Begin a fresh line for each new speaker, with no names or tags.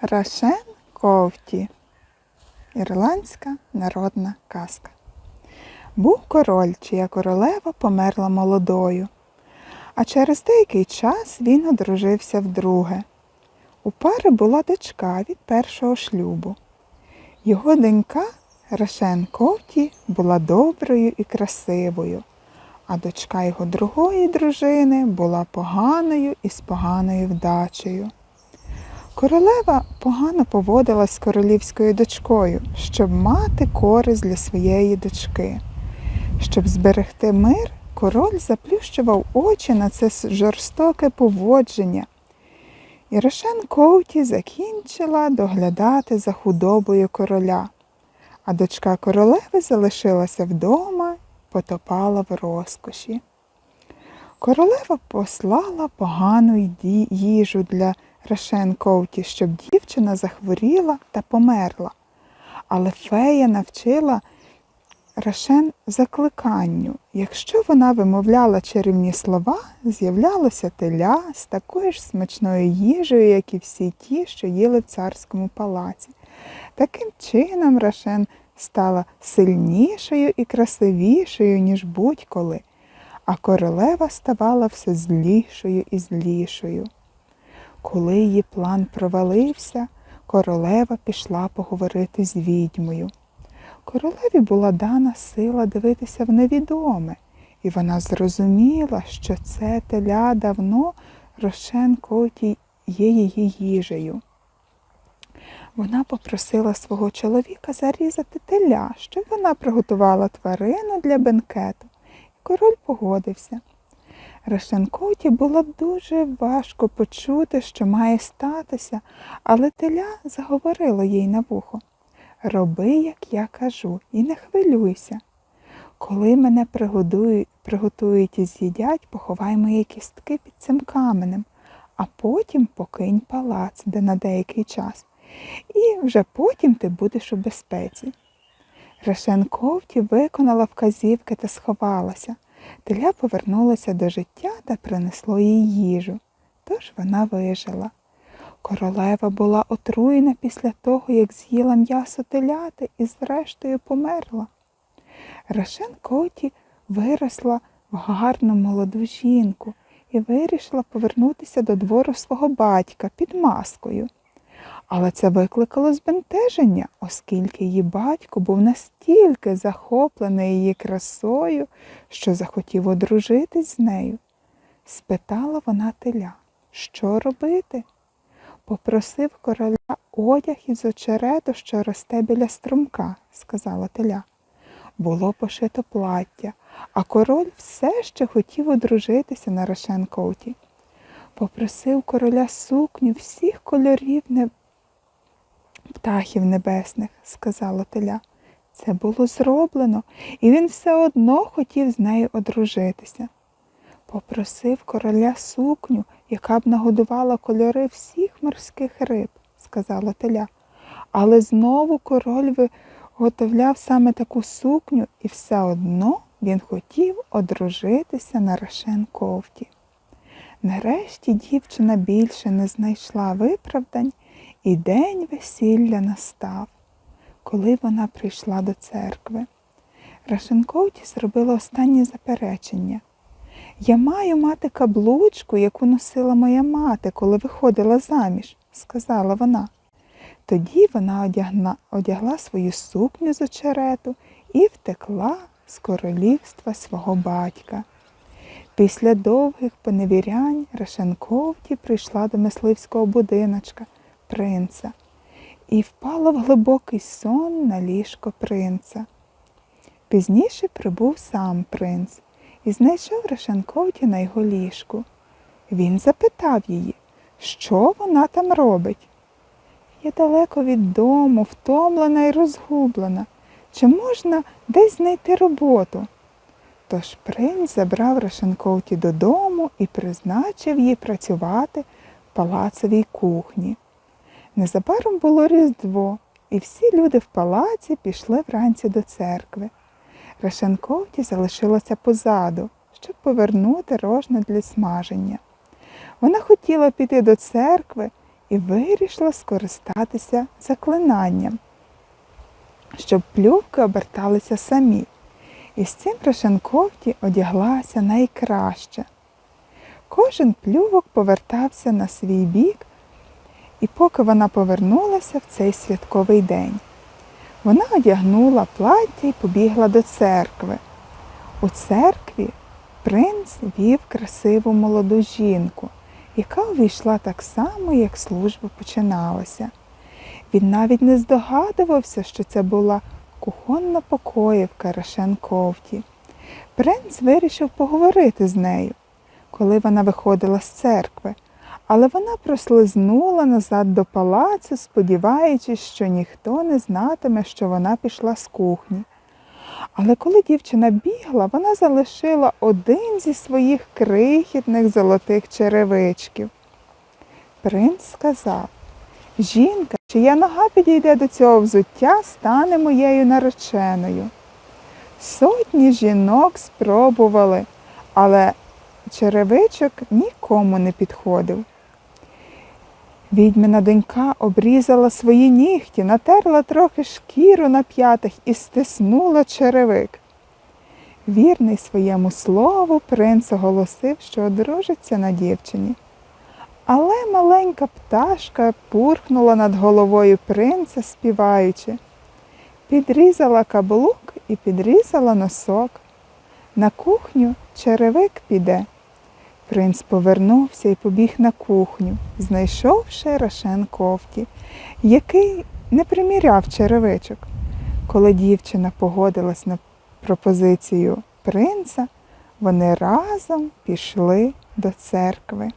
Рашен Ковті. Ірландська народна казка. Був король, чия королева померла молодою, а через деякий час він одружився вдруге. У пари була дочка від першого шлюбу. Його донька Рашен Ковті була доброю і красивою, а дочка його другої дружини була поганою і з поганою вдачею. Королева погано поводилась з королівською дочкою, щоб мати користь для своєї дочки. Щоб зберегти мир, король заплющував очі на це жорстоке поводження. І Рошен Коуті закінчила доглядати за худобою короля, а дочка королеви залишилася вдома, потопала в розкоші. Королева послала погану їжу для Рошен Коуті, щоб дівчина захворіла та померла. Але фея навчила Рошен закликанню. Якщо вона вимовляла чарівні слова, з'являлося теля з такою ж смачною їжею, як і всі ті, що їли в царському палаці. Таким чином Рошен стала сильнішою і красивішою, ніж будь-коли, а королева ставала все злішою і злішою. Коли її план провалився, королева пішла поговорити з відьмою. Королеві була дана сила дивитися в невідоме, і вона зрозуміла, що це теля давно Рошен Коті є її їжею. Вона попросила свого чоловіка зарізати теля, щоб вона приготувала тварину для бенкету. Король погодився. Рошенкоті було дуже важко почути, що має статися, але теля заговорило їй на вухо. Роби, як я кажу, і не хвилюйся. Коли мене приготують і з'їдять, поховай мої кістки під цим каменем, а потім покинь палац, де на деякий час, і вже потім ти будеш у безпеці. Решенковті виконала вказівки та сховалася. Теля повернулося до життя та принесло їй їжу, тож вона вижила. Королева була отруєна після того, як з'їла м'ясо теляти і зрештою померла. Рашен Коті виросла в гарну молоду жінку і вирішила повернутися до двору свого батька під маскою. Але це викликало збентеження, оскільки її батько був настільки захоплений її красою, що захотів одружитись з нею. Спитала вона теля, що робити? Попросив короля одяг із очерету, що росте біля струмка, сказала теля. Було пошито плаття, а король все ще хотів одружитися на Рошенкоті. Попросив короля сукню всіх кольорів. Птахів небесних, сказала теля. Це було зроблено, і він все одно хотів з нею одружитися. Попросив короля сукню, яка б нагодувала кольори всіх морських риб, сказала теля. Але знову король виготовляв саме таку сукню, і все одно він хотів одружитися на Рашен Ковті. Нарешті дівчина більше не знайшла виправдань, і день весілля настав, коли вона прийшла до церкви. Рашенковті зробила останнє заперечення. Я маю мати каблучку, яку носила моя мати, коли виходила заміж, сказала вона. Тоді вона одягна, одягла свою сукню з очерету і втекла з королівства свого батька. Після довгих поневірянь Рашенковті прийшла до мисливського будиночка принца і впала в глибокий сон на ліжко принца. Пізніше прибув сам принц і знайшов Рашенковті на його ліжку. Він запитав її, що вона там робить. Я далеко від дому, втомлена і розгублена. Чи можна десь знайти роботу? Тож принц забрав Рашенковті додому і призначив їй працювати в палацовій кухні. Незабаром було Різдво, і всі люди в палаці пішли вранці до церкви. Рашенковті залишилася позаду, щоб повернути рожна для смаження. Вона хотіла піти до церкви і вирішила скористатися заклинанням, щоб плювки оберталися самі. І з цим Рошенковті одяглася найкраще. Кожен плювок повертався на свій бік, і поки вона повернулася в цей святковий день, вона одягнула плаття і побігла до церкви. У церкві принц вів красиву молоду жінку, яка увійшла так само, як служба починалася. Він навіть не здогадувався, що це була кухонна покоївка Рошенковті. Принц вирішив поговорити з нею, коли вона виходила з церкви, але вона прослизнула назад до палацу, сподіваючись, що ніхто не знатиме, що вона пішла з кухні. Але коли дівчина бігла, вона залишила один зі своїх крихітних золотих черевичків. Принц сказав, жінка, чия нога підійде до цього взуття, стане моєю нареченою. Сотні жінок спробували, але черевичок нікому не підходив. Відьмина донька обрізала свої нігті, натерла трохи шкіру на п'ятах і стиснула черевик. Вірний своєму слову, принц оголосив, що одружиться на дівчині. Але маленька пташка пурхнула над головою принца, співаючи. Підрізала каблук і підрізала носок. На кухню черевик піде. Принц повернувся і побіг на кухню, знайшовши Рошен кофті, який не приміряв черевичок. Коли дівчина погодилась на пропозицію принца, вони разом пішли до церкви.